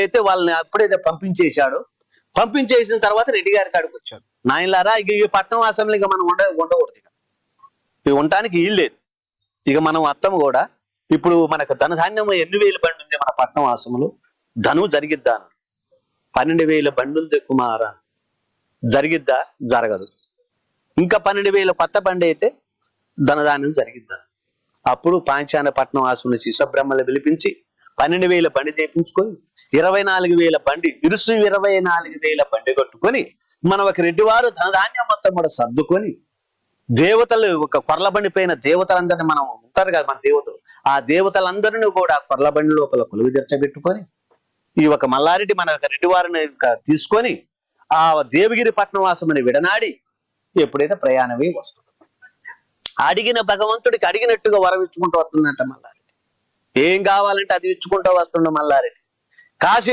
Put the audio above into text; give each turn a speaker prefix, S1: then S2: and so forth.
S1: ఎప్పుడైతే వాళ్ళని అప్పుడైతే పంపించేశాడో పంపించేసిన తర్వాత రెడ్డి గారి కాడికి వచ్చాడు. నాయనలారా ఇక ఈ పట్టణం అసెంబ్లీగా మనం ఉండ ఉండకూడదు ఇక. ఉండటానికి వీలు లేదు. ఇక మనం అర్థం కూడా ఇప్పుడు మనకు ధనధాన్యం ఎన్ని వేలు బండి ఉంది మన పట్నం ఆశ్రమంలో ధను జరిగిద్దా? పన్నెండు వేల బండి ఉంది కుమార? జరిగిద్దా? జరగదు. ఇంకా పన్నెండు వేల కొత్త బండి అయితే ధనధాన్యం జరిగిద్దా? అప్పుడు పాంచాన పట్నం ఆశ్రమం శిశబ్రహ్మలు పిలిపించి పన్నెండు వేల బండి చేయించుకొని ఇరవై నాలుగు వేల బండి ఇరుసు ఇరవై నాలుగు వేల బండి కట్టుకొని మన ఒక రెడ్డివారు ధనధాన్యం మొత్తం కూడా సర్దుకొని దేవతలు ఒక కొర్ల బండి పైన దేవతలందరినీ మనం ఉంటారు కదా మన దేవతలు ఆ దేవతలందరినీ కూడా ఆ లోపల కొలువు తెచ్చబెట్టుకొని ఈ ఒక మల్లారెడ్డి మన ఒక రెడ్డివారిని తీసుకొని ఆ దేవగిరి పట్నవాసమని విడనాడి ఎప్పుడైతే ప్రయాణమే వస్తుంది అడిగిన భగవంతుడికి అడిగినట్టుగా వరం ఇచ్చుకుంటూ వస్తుందంట మల్లారెడ్డి. ఏం కావాలంటే అది ఇచ్చుకుంటూ వస్తుండే మల్లారెడ్డి. కాశీ